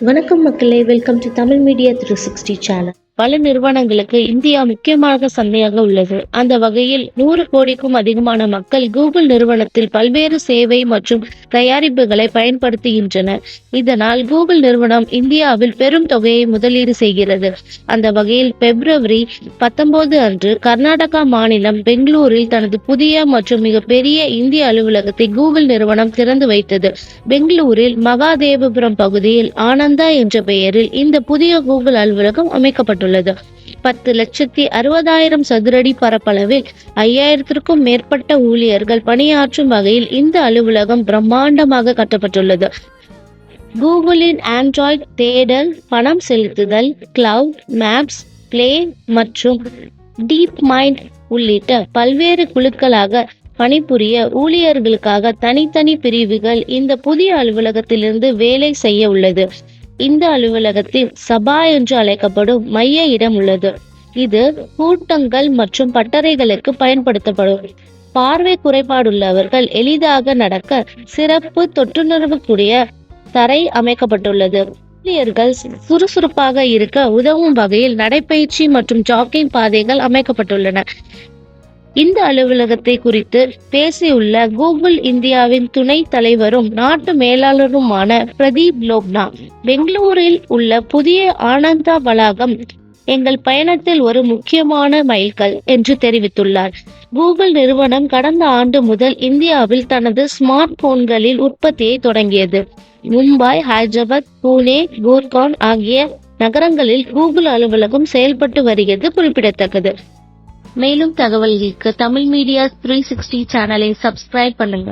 வணக்கம் மக்களே welcome to Tamil media three sixty channel பல நிறுவனங்களுக்கு இந்தியா முக்கியமாக சந்தையாக உள்ளது. அந்த வகையில் நூறு கோடிக்கும் அதிகமான மக்கள் கூகுள் நிறுவனத்தில் பல்வேறு சேவை மற்றும் தயாரிப்புகளை பயன்படுத்துகின்றனர். இதனால் கூகுள் நிறுவனம் இந்தியாவில் பெரும் தொகையை முதலீடு செய்கிறது. அந்த வகையில் பிப்ரவரி பத்தொன்பது அன்று கர்நாடகா மாநிலம் பெங்களூரில் தனது புதிய மற்றும் மிகப்பெரிய இந்திய அலுவலகத்தை கூகுள் நிறுவனம் திறந்து வைத்தது. பெங்களூரில் மகாதேவபுரம் பகுதியில் ஆனந்தா என்ற பெயரில் இந்த புதிய கூகுள் அலுவலகம் அமைக்கப்பட்டுள்ளது. அமைந்துள்ளது பத்து லட்சத்தி அறுபதாயிரம் சதுரடி பரப்பளவில் ஐயாயிரத்திற்கும் மேற்பட்ட ஊழியர்கள் பணியாற்றும் வகையில் இந்த அலுவலகம் பிரம்மாண்டமாக கட்டப்பட்டுள்ளது. கூகுளின் ஆண்ட்ராய்டு தேடல் பணம் செலுத்துதல் கிளவுட் மேப்ஸ் பிளே மற்றும் டீப் மைண்ட் உள்ளிட்ட பல்வேறு குழுக்களாக பணிபுரிய ஊழியர்களுக்காக தனித்தனி பிரிவுகள் இந்த புதிய அலுவலகத்திலிருந்து வேலை செய்ய உள்ளது. இந்த அலுவலகத்தில் சபா என்று அழைக்கப்படும் மைய இடம் உள்ளது. இது கூட்டங்கள் மற்றும் பட்டறைகளுக்கு பயன்படுத்தப்படும். பார்வை குறைபாடுள்ளவர்கள் எளிதாக நடக்க சிறப்பு தொற்றுணர்வு கூடிய தரை அமைக்கப்பட்டுள்ளது. ஊழியர்கள் சுறுசுறுப்பாக இருக்க உதவும் வகையில் நடைப்பயிற்சி மற்றும் ஜாக்கிங் பாதைகள் அமைக்கப்பட்டுள்ளன. இந்த அலுவலகத்தை குறித்து பேசியுள்ள கூகுள் இந்தியாவின் துணை தலைவரும் நாட்டு மேலாளருமான பிரதீப் லோக்னா பெங்களூரில் உள்ள புதிய ஆனந்தா வளாகம் எங்கள் பயணத்தில் ஒரு முக்கியமான மைல்கல் என்று தெரிவித்துள்ளார். கூகுள் நிறுவனம் கடந்த ஆண்டு முதல் இந்தியாவில் தனது ஸ்மார்ட் போன்களில் உற்பத்தியை தொடங்கியது. மும்பை ஹைதராபாத் புனே குர்கான் ஆகிய நகரங்களில் கூகுள் அலுவலகம் செயல்பட்டு வருகிறது குறிப்பிடத்தக்கது. மேலும் தகவல்களுக்கு தமிழ் மீடியா த்ரீ சிக்ஸ்டி சேனலை சப்ஸ்கிரைப் பண்ணுங்க.